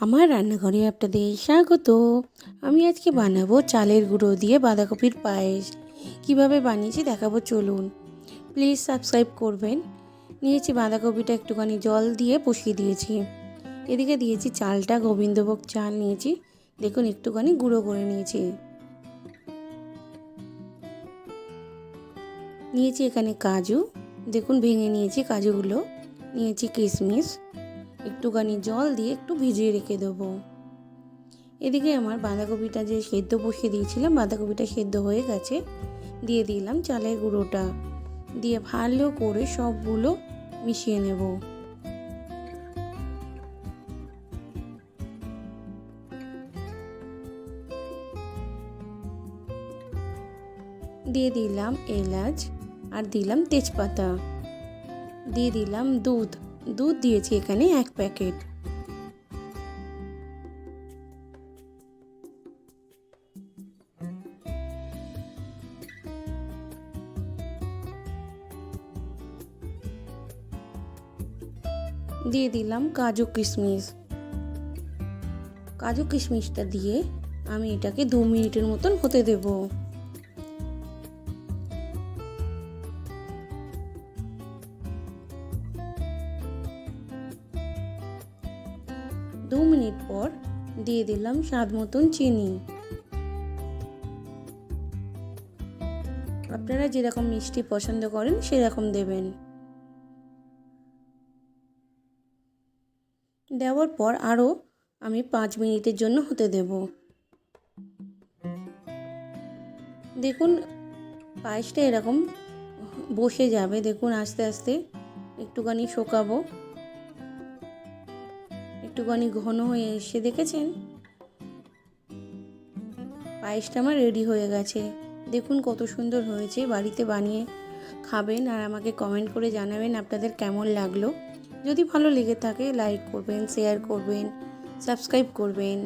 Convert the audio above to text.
আমার রান্নাঘরে আপনাদের স্বাগত। আমি আজকে বানাবো চালের গুঁড়ো দিয়ে বাঁধাকপির পায়েস। কীভাবে বানিয়েছি দেখাবো, চলুন। প্লিজ সাবস্ক্রাইব করবেন। নিয়েছি বাঁধাকপিটা একটুখানি জল দিয়ে বসিয়ে দিয়েছি। এদিকে দিয়েছি চালটা, গোবিন্দভোগ চাল নিয়েছি। দেখুন, একটুখানি গুঁড়ো করে নিয়েছি। নিয়েছি এখানে কাজু। দেখুন, ভেঙে নিয়েছি কাজুগুলো। নিয়েছি কিশমিশ। একটুখানি জল দিয়ে একটু ভিজিয়ে রেখে দেবো। এদিকে আমার বাঁধাকপিটা যে সেদ্ধ বসিয়ে দিয়েছিলাম, বাঁধাকপিটা সেদ্ধ হয়ে গেছে। দিয়ে দিলাম চালের গুঁড়োটা। দিয়ে ভালো করে সবগুলো মিশিয়ে নেব। দিয়ে দিলাম এলাচ আর দিলাম তেজপাতা। দিয়ে দিলাম দুধ। দুধ দিয়েছি এখানে এক প্যাকেট। দিয়ে দিলাম কাজু কিশমিশ। কাজু কিশমিশটা দিয়ে আমি এটাকে দু মিনিটের মতন হতে দেবো। দু মিনিট পর দিয়ে দিলাম স্বাদ মতন চিনি। আপনারা যেরকম মিষ্টি পছন্দ করেন সেরকম দেবেন। দেওয়ার পর আরও আমি পাঁচ মিনিটের জন্য হতে দেব। দেখুন, পায়েসটা এরকম বসে যাবে। দেখুন, আস্তে আস্তে একটুখানি শোকাবো। একটুখানি ঘন হয়ে এসে দেখেছেন? পায়েসটা আমার রেডি হয়ে গেছে। দেখুন কত সুন্দর হয়েছে বাড়িতে বানিয়ে খাবেন আর আমাকে কমেন্ট করে জানাবেন আপনাদের কেমন লাগল। যদি ভালো লেগে থাকে লাইক করবেন শেয়ার করবেন সাবস্ক্রাইব করবেন।